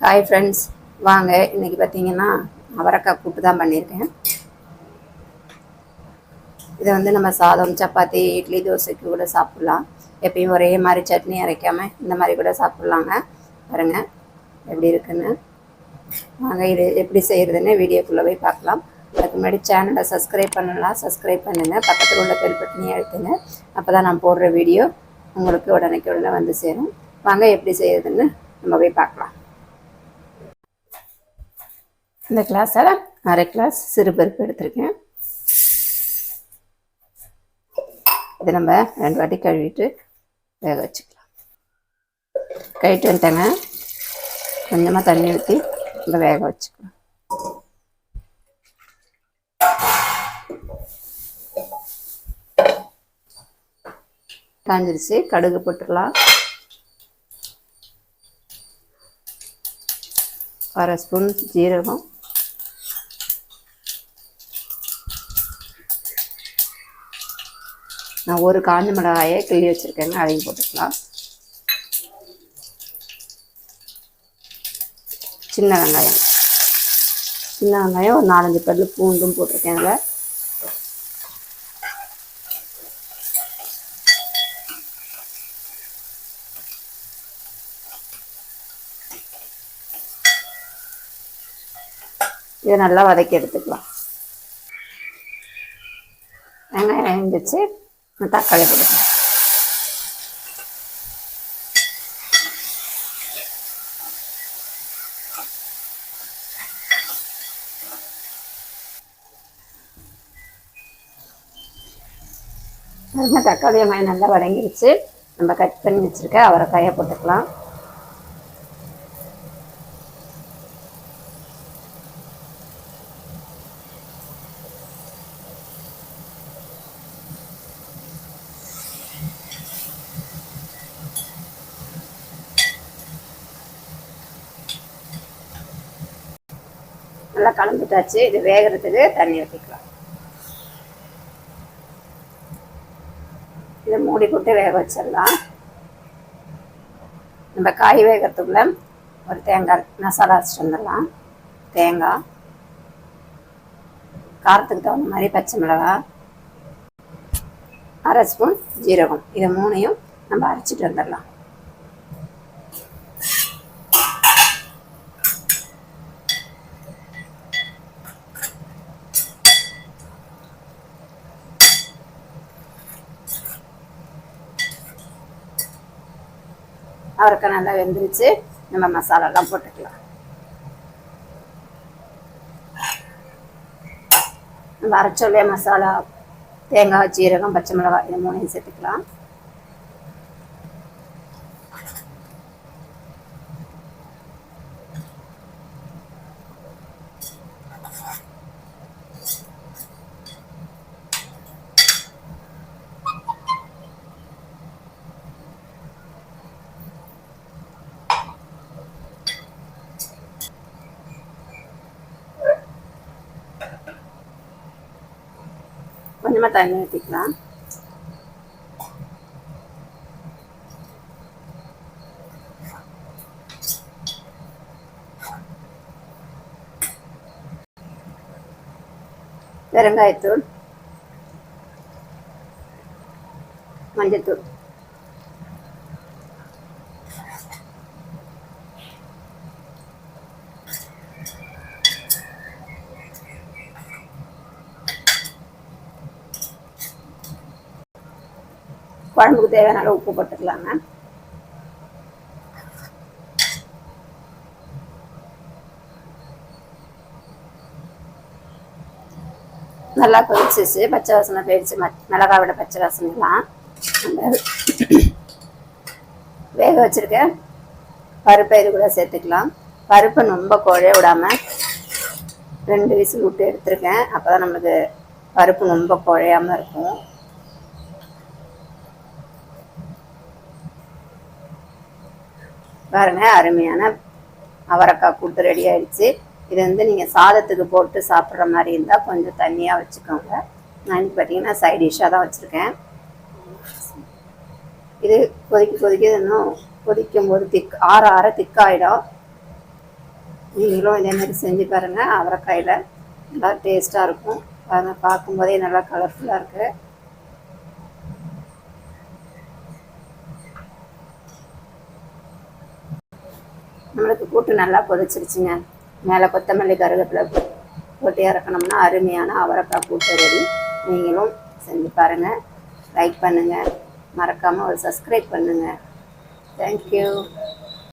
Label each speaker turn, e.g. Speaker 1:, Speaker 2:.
Speaker 1: Hi friends வாங்க இன்னைக்கு பார்த்தீங்கன்னா அவரைக்காய் கூட்டு தான் பண்ணியிருக்கேன். இதை வந்து நம்ம சாதம் சப்பாத்தி இட்லி தோசைக்கு கூட சாப்பிட்லாம். எப்பயும் ஒரே மாதிரி சட்னி அரைக்காமல் இந்த மாதிரி கூட சாப்பிட்லாங்க. பாருங்க எப்படி இருக்குன்னு. வாங்க இது எப்படி செய்கிறதுன்னு வீடியோக்குள்ளே போய் பார்க்கலாம். அதுக்கு முன்னாடி சேனலை சப்ஸ்கிரைப் பண்ணலாம் சப்ஸ்கிரைப் பண்ணுங்கள் பக்கத்தில் உள்ள பெல் பட்டனையும் அழுத்துங்க. அப்போ தான் நான் போடுற வீடியோ உங்களுக்கு உடனே உடனே வந்து சேரும். வாங்க எப்படி செய்கிறதுன்னு நம்ம போய் பார்க்கலாம். இந்த கிளாஸில் அரை கிளாஸ் சிறுபருப்பு எடுத்திருக்கேன். இதை நம்ம ரெண்டு வாட்டி கழுவிட்டு வேக வச்சுக்கலாம். கழிட்டு வந்துட்டேங்க. கொஞ்சமாக தண்ணி ஊற்றி நம்ம வேக வச்சுக்கலாம். காஞ்சிருச்சு. கடுகு போட்டுடலாம் அரை ஸ்பூன் ஜீரகம். நான் ஒரு காஞ்ச மிளகாயை கிள்ளி வச்சுருக்கேங்க அதையும் போட்டுக்கலாம். சின்ன வெங்காயம். சின்ன வெங்காயம் ஒரு நாலஞ்சு பல்லு பூண்டும் போட்டிருக்கேன் அதில் இதை நல்லா வதக்கி எடுத்துக்கலாம். வெங்காயம் எழுந்துச்சு தக்காளி போட்டுக்கலாம் பாருங்க தக்காளி வெங்காயம் நல்லா வதங்கிடுச்சு நம்ம கட் பண்ணி வச்சுருக்க அவரைக்காயை போட்டுக்கலாம் நல்லா கலந்துட்டாச்சு. இது வேகிறதுக்கு தண்ணி ஊற்றிக்கலாம் இதை மூடி போட்டு வேக வச்சிடலாம். நம்ம காய் வேகிறதுக்குள்ள ஒரு தேங்காய் மசாலா அரைச்சிட்டு வந்துடலாம். தேங்காய் காரத்துக்கு தகுந்த மாதிரி பச்சை மிளகாய் அரை ஸ்பூன் ஜீரகம். இதை மூணையும் நம்ம அரைச்சிட்டு வந்துடலாம். அவரைக்காய் நல்லா வெந்துருச்சு. நம்ம மசாலாலாம் போட்டுக்கலாம். நம்ம அரைச்சோல்லையே மசாலா தேங்காய் சீரகம் பச்சை மிளகாய் இது மூணையும் சேர்த்துக்கலாம். கொஞ்சமாக தண்ணி ஊற்றிக்கலாம் பெருங்காயத்தூள் மஞ்சத்தூள். குழம்புக்கு தேவையான அளவு உப்பு போட்டுக்கலாங்க நல்லா கொதிச்சிச்சு. பச்சை வாசனை போயிடுச்சு. மிளகா விட பச்சை வாசனைலாம். வேக வச்சிருக்க பருப்பை இது கூட சேர்த்துக்கலாம். பருப்பை ரொம்ப குழைய விடாம ரெண்டு விசில் விட்டு எடுத்திருக்கேன். அப்போ தான் நம்மளுக்கு பருப்பு ரொம்ப குழையாம இருக்கும். பாருங்க அருமையான அவரைக்காய் கூட்டு ரெடி ஆயிடுச்சு. இது வந்து நீங்கள் சாதத்துக்கு போட்டு சாப்பிட்ற மாதிரி இருந்தால் கொஞ்சம் தண்ணியாக வச்சுக்கோங்க. நான் இன்னைக்கு பார்த்தீங்கன்னா சைட் டிஷ்ஷாக தான் வச்சுருக்கேன். இது கொதிக்க கொதிக்க இன்னும் கொதிக்கும் போது திக் ஆற ஆற திக்காயிடும். நீங்களும் இதேமாரி செஞ்சு பாருங்கள் அவரைக்காயில் நல்லா டேஸ்ட்டாக இருக்கும். பாருங்கள் பார்க்கும்போதே நல்லா கலர்ஃபுல்லாக இருக்குது நம்மளுக்கு கூட்டு நல்லா கொதிச்சிருச்சுங்க மேலே கொத்தமல்லி கருவேப்பிலை போட்டு இறக்கணும்னா அருமையான அவரைக்காய் கூட்டு ரெடி நீங்களும் செஞ்சு பாருங்கள் லைக் பண்ணுங்கள் மறக்காமல் ஒரு சப்ஸ்கிரைப் பண்ணுங்கள் தேங்க்யூ